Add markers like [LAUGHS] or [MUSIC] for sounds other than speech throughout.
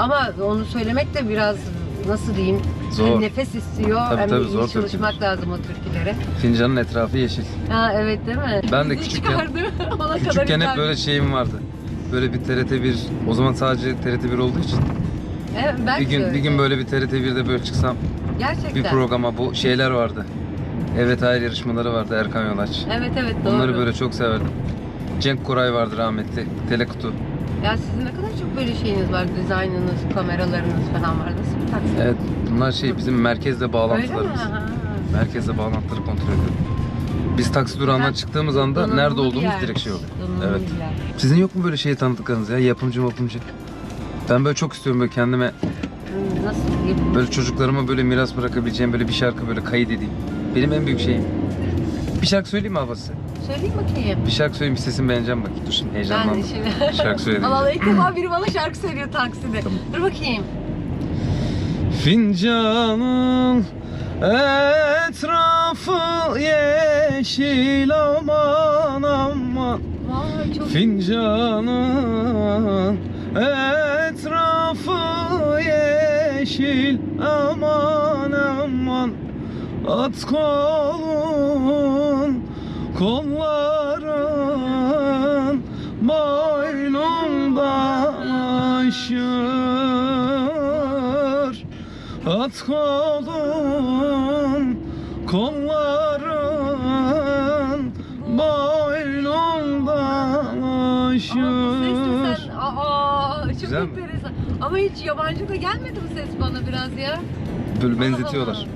Ama onu söylemek de biraz nasıl diyeyim Zor. hem nefes istiyor Tabii, tabii, iyi zor çalışmak lazım o türkülere. Fincanın etrafı yeşil. Ha evet değil mi? Ben de Bizi küçükken- [LAUGHS] Küçükken hep böyle şeyim vardı. Böyle bir TRT 1, o zaman sadece TRT 1 olduğu için Evet, ben bir gün de bir gün öyle. böyle bir TRT 1'de böyle çıksam Gerçekten. bir programa bu şeyler vardı. Evet hayır yarışmaları vardı Erkan Yolaç. Evet evet doğru. Onları böyle çok severdim. Cenk Koray vardı rahmetli. Telekutu. Ya sizin ne kadar çok böyle şeyiniz var. Dizaynınız, kameralarınız falan var. Nasıl bir taksi? Evet bunlar şey bizim merkezle Öyle mi? bağlantılarımız. Ha. Merkezle bağlantıları kontrol ediyorum. Biz taksi durağından Ha, çıktığımız anda Donanımlı nerede bir olduğumuz yer. direkt şey oluyor. Donanımlı Evet. bir yer. Sizin yok mu böyle şey tanıdıklarınız ya? Yapımcı yapımcı. Ben böyle çok istiyorum böyle kendime Hmm, Nasıl böyle çocuklarıma böyle miras bırakabileceğim böyle bir şarkı böyle kaydedeyim. Benim en büyük şeyim. Bir şarkı söyleyeyim mi size? Söyleyeyim bakayım. Bir şarkı söyleyeyim sesimi beğeneceğim bak. Dur şimdi Ben heyecanlandım. de şimdi... Şarkı söyleyeyim. [LAUGHS] Allah Allah ilk defa biri bana şarkı söylüyor takside. Dur bakayım. Fincanın etrafı yeşil aman aman Vay çok Fincanın etrafı yeşil aman aman At kolun kolların boynunda aşır At kolun kolların boynunda aşır sen... Aa, çok Güzel mi? enteresan. Ama hiç yabancı da gelmedi bu ses bana biraz ya. Böyle benzetiyorlar.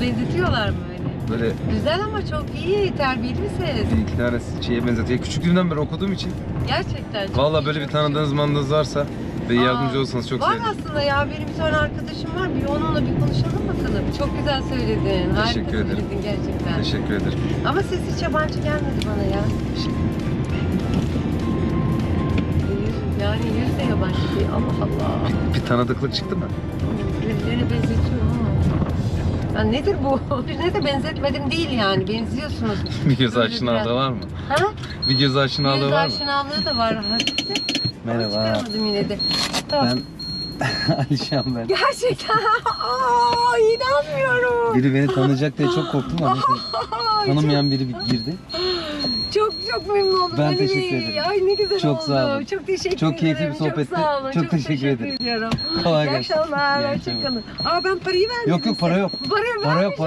Benzetiyorlar mı öyle? Böyle Güzel ama çok iyi, terbiyeli bir ses. bir iki tane şeye benzetiyor. Küçüklüğümden beri okuduğum için. Gerçekten. çok Valla iyi, böyle bir çok tanıdığınız manınız varsa ve Aa, yardımcı olsanız çok Var sevinirim. aslında ya benim bir tane arkadaşım var. Bir onunla bir konuşalım bakalım. Çok güzel söyledin. Harika Teşekkür ederim. söyledin gerçekten. Teşekkür ederim. Ama ses hiç yabancı gelmedi bana ya. Yani yüz de yabancı değil. Allah Allah. Bir, bir tanıdıklık çıktı mı? Birilerine benzetiyor. Ya nedir bu? [LAUGHS] Birine de benzetmedim değil yani. Benziyorsunuz. Bir göz Böyle aşinalığı biraz. var mı? Ha? Bir göz aşinalığı Yüz var mı? aşinalığı da var. [LAUGHS] Hafifte. Ama Merhaba. çıkaramadım yine de. Tamam. Ben [LAUGHS] Alişan ben. Gerçekten. Aa, inanmıyorum. Biri beni tanıyacak diye çok korktum ama. Ay, tanımayan biri bir girdi. Çok çok memnun oldum. Ben Ali teşekkür ederim. Ay ne güzel Çok oldu. sağ olun. Çok teşekkür Çok keyifli bir ederim. sohbetti. Çok sağ olun. Çok teşekkür ederim. ediyorum. Kolay İyi gelsin. akşamlar. İyi akşamlar. Hoşçakalın. Aa ben parayı vermedim. Yok yok para yok. Para, Para yok para yok.